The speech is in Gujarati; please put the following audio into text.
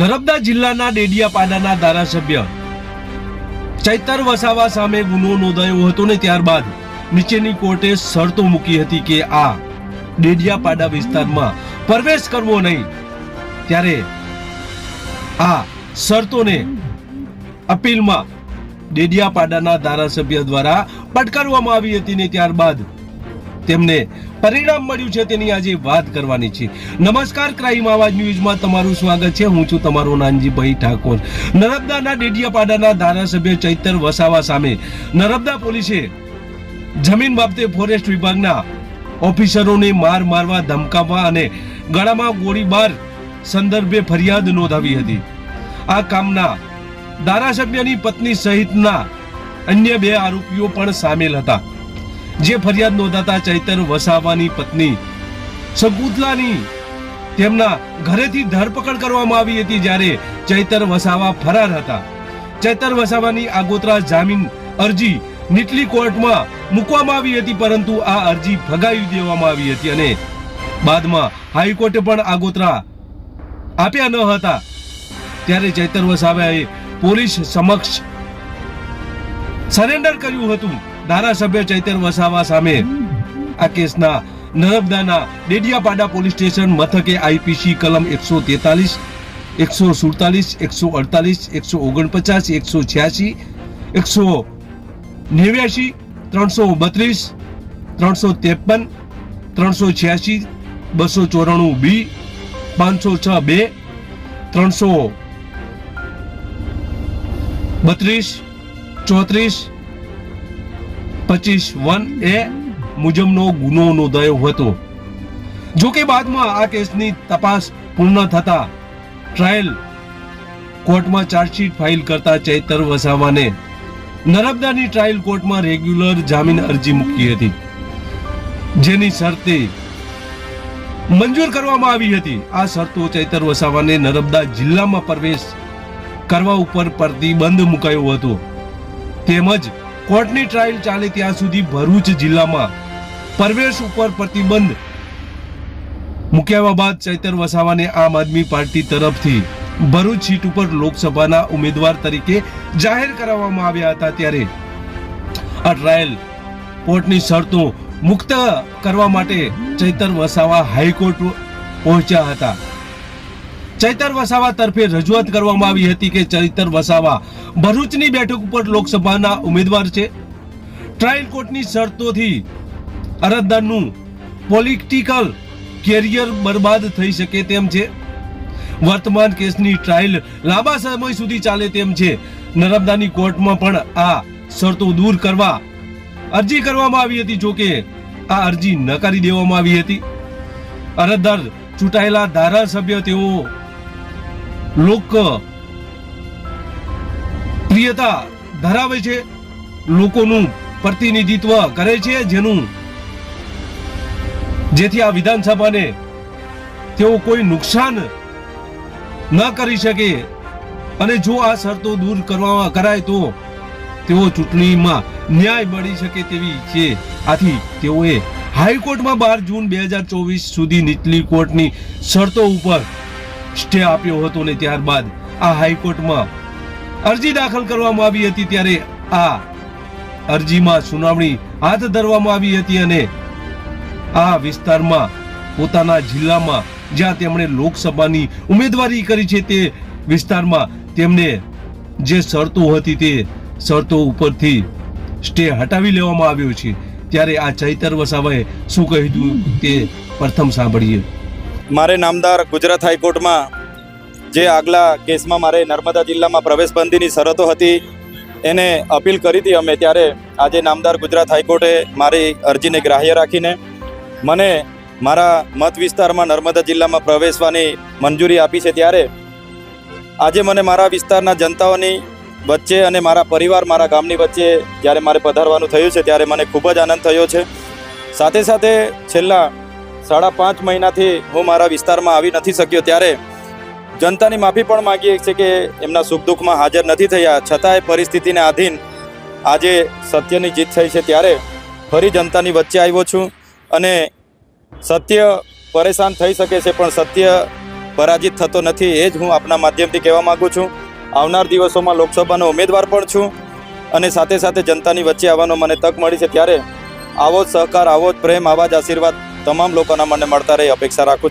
નર્મદા જિલ્લાના ડેડિયાપાડાના ધારાસભ્ય ચૈતર વસાવા સામે ગુનો નોંધાયો હતો ને ત્યારબાદ નીચેની કોર્ટે શરતો મૂકી હતી કે આ ડેડિયાપાડા વિસ્તારમાં પ્રવેશ કરવો નહીં. ત્યારે આ શરતોને અપીલમાં ડેડિયાપાડાના ધારાસભ્ય દ્વારા પડકારવામાં આવી હતી ને ત્યારબાદ તેમને પરિણામ મળ્યું છે તેની આજે વાત કરવાની છે. નમસ્કાર, ક્રાઇમ આવાજ ન્યૂઝમાં તમારું સ્વાગત છે. હું છું તમારો નાનજીભાઈ ઠાકોર. નર્મદાના ડેડિયાપાડાના ધારાસભ્ય ચૈતર વસાવા સામે નર્મદા પોલીસે જમીન બાબતે ફોરેસ્ટ વિભાગના ઓફિસરોને માર મારવા, ધમકાવવા અને ગળામાં ગોળીબાર સંદર્ભે ફરિયાદ નોંધાવી હતી. આ કામના ધારાસભ્યની પત્ની સહિતના અન્ય બે આરોપીઓ પણ સામેલ હતા. જે ફરિયાદ નોંધાતા ચૈતર વસાવાની પત્ની શકુતલાની તેમના ઘરેથી ધરપકડ કરવામાં આવી હતી જ્યારે ચૈતર વસાવા ફરાર હતા. ચૈતર વસાવાની આગોતરા જામીન અરજી નીટલી કોર્ટમાં મૂકવામાં આવી હતી, પરંતુ આ અરજી ફગાવી દેવામાં આવી હતી અને બાદમાં હાઈકોર્ટે પણ આગોતરા આપ્યા ન હતા. ત્યારે ચૈતર વસાવાએ પોલીસ સમક્ષ સરેન્ડર કર્યું હતું. ધારાસભ્ય ચૈતર વસાવા સામે આ કેસના નર્મદાના ડેડિયાપાડા પોલીસ સ્ટેશન મથકે આઈપીસી કલમ એકસો તેતાલીસ, એકસો સુડતાલીસ, એકસો અડતાલીસ, એકસો ઓગણપચાસ, એકસો છ્યાસી, એકસો નેવ્યાસી, ત્રણસો બત્રીસ, ત્રણસો ત્રેપન, ત્રણસો છ્યાસી, બસો ચોરાણું બી, પાંચસો છ બે, ત્રણસો બત્રીસ, ચોત્રીસ પચીસ વન એ મુજબનો ગુનો નોંધાયો હતો. જો કે બાદમાં આ કેસની તપાસ પૂર્ણ થતા ટ્રાયલ કોર્ટમાં ચાર્જશીટ ફાઇલ કરતા ચૈતર વસાવાને નર્મદાની ટ્રાયલ કોર્ટમાં રેગ્યુલર જામીન અરજી મૂકી હતી, જેની શરતે મંજૂર કરવામાં આવી હતી. આ શરતો ચૈતર વસાવાને નર્મદા જિલ્લામાં પ્રવેશ કરવા ઉપર પ્રતિબંધ મુકાયો હતો. તેમજ કોર્ટની ટ્રાયલ ચાલે ત્યાં સુધી ભરૂચ જિલ્લામાં પરવેશ ઉપર પ્રતિબંધ મૂક્યા બાદ ચૈતર વસાવાને આમ આદમી પાર્ટી તરફથી ભરૂચ સીટ ઉપર લોકસભાના ઉમેદવાર તરીકે જાહેર કરવામાં આવ્યા હતા ત્યારે આ ટ્રાયલ કોર્ટની શરતો મુક્ત કરવા માટે ચૈતર વસાવા હાઈકોર્ટ પહોંચ્યા હતા. ચૈતર વસાવા તરફે રજૂઆત કરવામાં આવી હતી કે ચૈતર વસાવા ભરૂચની બેઠક ઉપર લોકસભાના ઉમેદવાર છે. ટ્રાયલ કોર્ટની શરતોથી અરજદારનું પોલિટિકલ કેરિયર બરબાદ થઈ શકે તેમ છે. વર્તમાન કેસની ટ્રાયલ લાંબા સમય સુધી ચાલે તેમ છે. નર્મદાની કોર્ટમાં પણ આ શરતો દૂર કરવા અરજી કરવામાં આવી હતી જોકે આ અરજી નકારી દેવામાં આવી હતી. અરજદાર ચૂંટાયેલા ધારાસભ્ય તેઓ લોક, પ્રિયતા ધરાવે છે. લોકોનું પ્રતિનિધિત્વ કરે છે જેનું, જેથી આ વિધાનસભાને તેઓ કોઈ નુકસાન ન કરી શકે. અને જો આ શરતો દૂર કરવામાં કરાય તો તેઓ ચૂંટણીમાં ન્યાય મળી શકે તેવી છે. આથી તેઓએ હાઈકોર્ટમાં બાર જૂન બે હજાર ચોવીસ સુધી નીચલી કોર્ટની શરતો ઉપર સ્ટે આપ્યો હતો ને ત્યારબાદ આ હાઈકોર્ટમાં અરજી દાખલ કરવામાં આવી હતી ત્યારે આ અરજીમાં સુનાવણી હાથ ધરવામાં આવી હતી અને આ વિસ્તારમાં પોતાના જિલ્લામાં જ્યાં તેમણે લોકસભાની ઉમેદવારી કરી છે તે વિસ્તારમાં તેમને જે શરતો હતી તે શરતો ઉપરથી સ્ટે હટાવી લેવામાં આવ્યો છે. ત્યારે આ ચૈતર વસાવાએ શું કહ્યું તે પ્રથમ સાંભળીએ. મારે નામદાર ગુજરાત હાઈકોર્ટમાં જે આગલા કેસમાં મારે નર્મદા જિલ્લામાં પ્રવેશબંધીની શરતો હતી, એને અપીલ કરી હતી અમે ત્યારે આજે નામદાર ગુજરાત હાઈકોર્ટે મારી અરજીને ગ્રાહ્ય રાખીને મને મારા મત વિસ્તારમાં નર્મદા જિલ્લામાં પ્રવેશવાની મંજૂરી આપી છે ત્યારે આજે મને મારા વિસ્તારના જનતાઓની વચ્ચે અને મારા પરિવાર મારા ગામની વચ્ચે જ્યારે મારે પધારવાનું થયું છે ત્યારે મને ખૂબ જ આનંદ થયો છે. સાથે સાથે છેલ્લા સાડા પાંચ મહિનાથી હું મારા વિસ્તારમાં આવી નથી શક્યો. ત્યારે જનતાની માફી પણ માગીએ છીએ કે એમના સુખ દુઃખમાં હાજર નથી થયા. છતાંય પરિસ્થિતિને આધીન આજે સત્યની જીત થઈ છે. ત્યારે ફરી જનતાની વચ્ચે આવ્યો છું અને સત્ય પરેશાન થઈ શકે છે, પણ સત્ય પરાજિત થતો નથી. એ જ હું આપના માધ્યમથી કહેવા માગું છું. આવનાર દિવસોમાં લોકસભાનો ઉમેદવાર પણ છું અને સાથે સાથે જનતાની વચ્ચે આવવાનો મને તક મળી છે. ત્યારે આવો જ સહકાર, આવો જ પ્રેમ, આવા જ આશીર્વાદ તમામ લોકોના મને મળતા રહે અપેક્ષા રાખું છું.